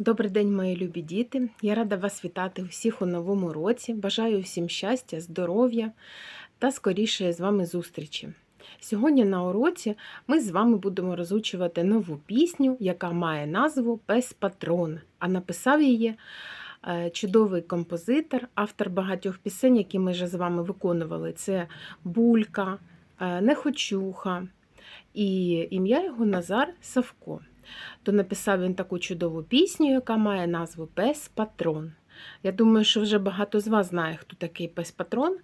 Добрий день, мої любі діти. Я рада вас вітати усіх у новому році. Бажаю всім щастя, здоров'я та скорішої з вами зустрічі. Сьогодні на уроці ми з вами будемо розучувати нову пісню, яка має назву Пес Патрон, а написав її е, чудовий композитор, автор багатьох пісень, які ми вже з вами виконували. Це Булька, е, Нехочуха і ім'я його Назар Савко то написав він таку чудову пісню, яка має назву Пес Патрон. Я думаю, що вже багато з вас знає, хто такий пес патрон.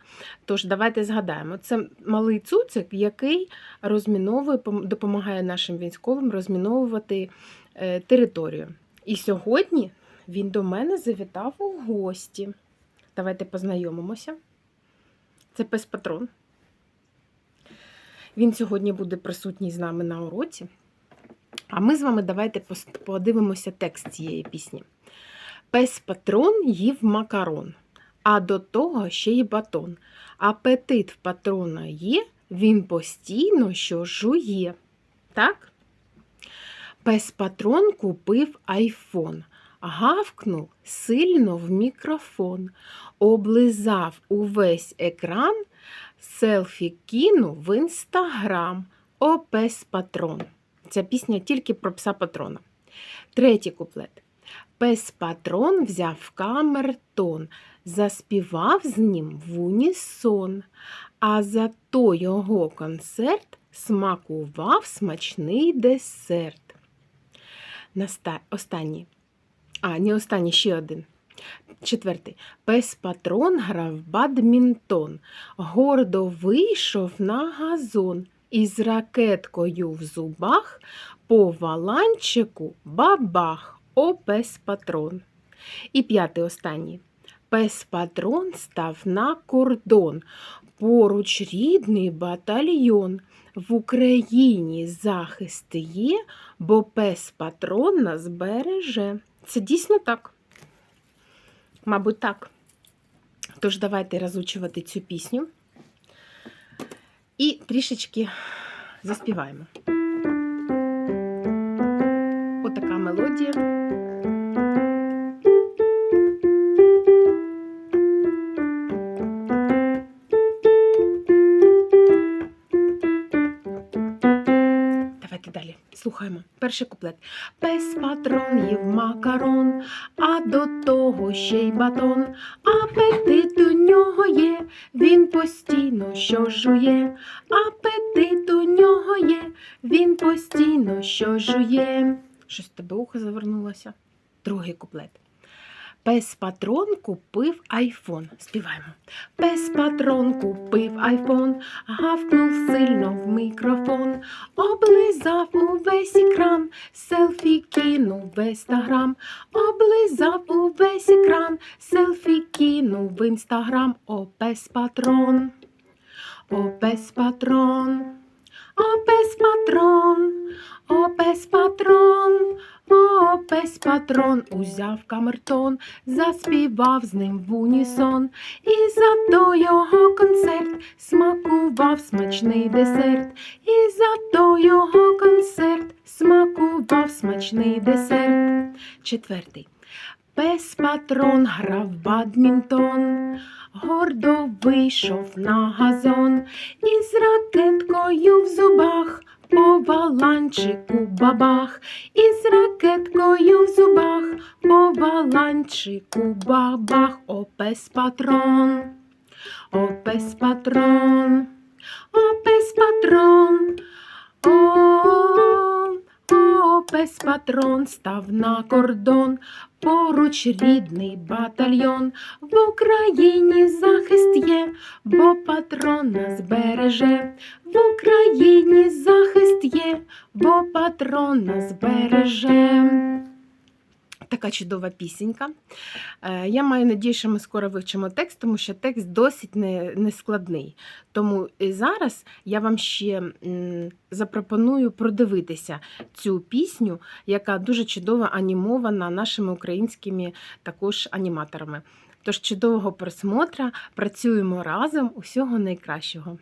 Тож давайте згадаємо. Це малий цуцик, який розміновує, допомагає нашим військовим розміновувати е, територію. І сьогодні він до мене завітав у гості. Давайте познайомимося. Це пес патрон. Він сьогодні буде присутній з нами на уроці. А ми з вами давайте подивимося текст цієї пісні. Пес патрон їв макарон, а до того ще й батон. Апетит в патрона є, він постійно що жує. Так? Пес патрон купив айфон, гавкнув сильно в мікрофон, облизав увесь екран, селфі кинув в інстаграм. О, пес патрон. Ця пісня тільки про пса патрона. Третій куплет. Пес патрон взяв камертон, заспівав з ним в унісон, а зато його концерт смакував смачний десерт. Наста... Останній. А, не останній ще один. Четвертий. Пес патрон грав бадмінтон, гордо вийшов на газон із ракеткою в зубах по валанчику бабах, о пес патрон. І п'ятий останній. Пес патрон став на кордон. Поруч рідний батальйон. В Україні захист є, бо пес патрон нас береже. Це дійсно так. Мабуть, так. Тож, давайте розучувати цю пісню і трішечки заспіваємо. Отака мелодія. Слухаємо. Перший куплет. Пес патрон їв макарон, а до того ще й батон. Апетит у нього є, він постійно що жує. Апетит у нього є, він постійно що жує. Щось тебе ухо завернулося. Другий куплет. Пес патрон купив айфон. Співаємо. Пес патрон купив айфон, гавкнув сильно в мікрофон, облизав увесь екран, селфі кинув в інстаграм, облизав увесь екран, селфі кинув в інстаграм. О, пес патрон, о, пес патрон, о, пес патрон, о, пес патрон. Пес патрон узяв камертон, заспівав з ним в унісон, і зато його концерт смакував смачний десерт, і зато його концерт смакував смачний десерт. Четвертий. Пес патрон грав бадмінтон, гордо вийшов на газон із ракеткою в зубах по валанчику бабах, із ракеткою в зубах, по валанчику бабах, опес пес патрон, опес патрон, о пес патрон став на кордон. Поруч рідний батальйон в Україні захист є, бо патрон нас береже, в Україні захист є, бо патрон нас береже. Така чудова пісенька. Е, я маю надію, що ми скоро вивчимо текст, тому що текст досить нескладний. Тому зараз я вам ще запропоную продивитися цю пісню, яка дуже чудово анімована нашими українськими також аніматорами. Тож чудового просмотра, працюємо разом, усього найкращого.